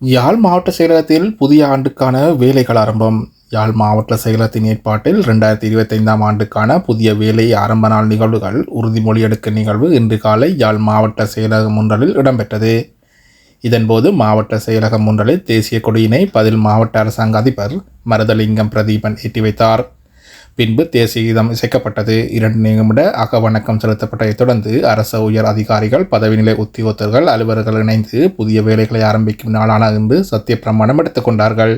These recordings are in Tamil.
யாழ் மாவட்ட செயலகத்தில் புதிய ஆண்டுக்கான வேலைகள் ஆரம்பம். யாழ் மாவட்ட செயலகத்தின் ஏற்பாட்டில் ரெண்டாயிரத்தி இருபத்தைந்தாம் ஆண்டுக்கான புதிய வேலை ஆரம்ப நாள் நிகழ்வுகள் உறுதிமொழி எடுக்க நிகழ்வு இன்று காலை யாழ் மாவட்ட செயலகம் ஒன்றலில் இடம்பெற்றது. இதன்போது மாவட்ட செயலகம் ஒன்றலில் தேசிய கொடியினை பதில் மாவட்ட அரசாங்க அதிபர் மருதலிங்கம் பிரதீபன் ஏற்றி வைத்தார். பின்பு தேசிய கீதம் இசைக்கப்பட்டது. இரண்டு நிமிட அகவணக்கம் செலுத்தப்பட்டதைத் தொடர்ந்து அரச உயர் அதிகாரிகள் பதவிநிலை உத்தியோகத்தர்கள் அலுவலர்கள் இணைந்து புதிய வேலைகளை ஆரம்பிக்கும் நாளான இன்று சத்திய பிரமாணம் எடுத்துக்கொண்டார்கள்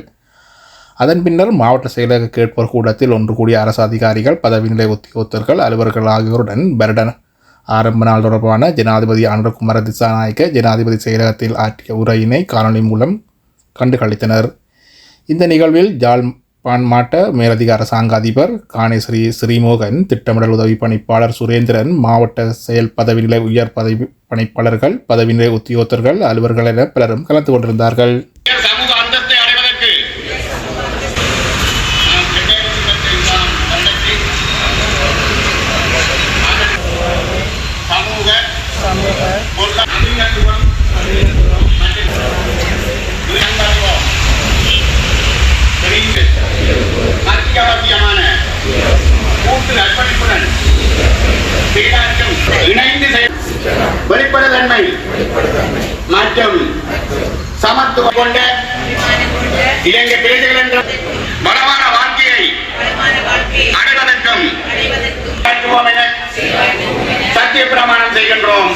அதன் பின்னர் மாவட்ட செயலக கேட்போர் கூடத்தில் ஒன்று கூடிய அரசு அதிகாரிகள் பதவிநிலை உத்தியோகத்தர்கள் அலுவலர்கள் ஆகியோருடன் வருட ஆரம்ப நாள் தொடர்பான ஜனாதிபதி அனுரகுமார திசாநாயக்க ஜனாதிபதி செயலகத்தில் ஆற்றிய உரையினை காணொலி மூலம் கண்டுகளித்தனர். இந்த நிகழ்வில் ஜால் பான்மாட்ட மேலதிக அரசாங்க அதிபர் காணேஸ்வரி ஸ்ரீமோகன் திட்டமிடல் உதவி பணிப்பாளர் சுரேந்திரன் மாவட்ட செயல் பதவி நிலை உயர் பதவி பணிப்பாளர்கள் பதவி நிலை உத்தியோகத்தர்கள் அலுவலர்கள் என பலரும் கலந்து கொண்டிருந்தார்கள். வெளிப்படைத்தன்மை மற்றும் சமத்துவம் கொண்ட இலங்கை பிரஜைகள் என்ற வளமான வாழ்க்கையை அடைவதற்கும் சத்திய பிரமாணம் செய்கின்றோம்.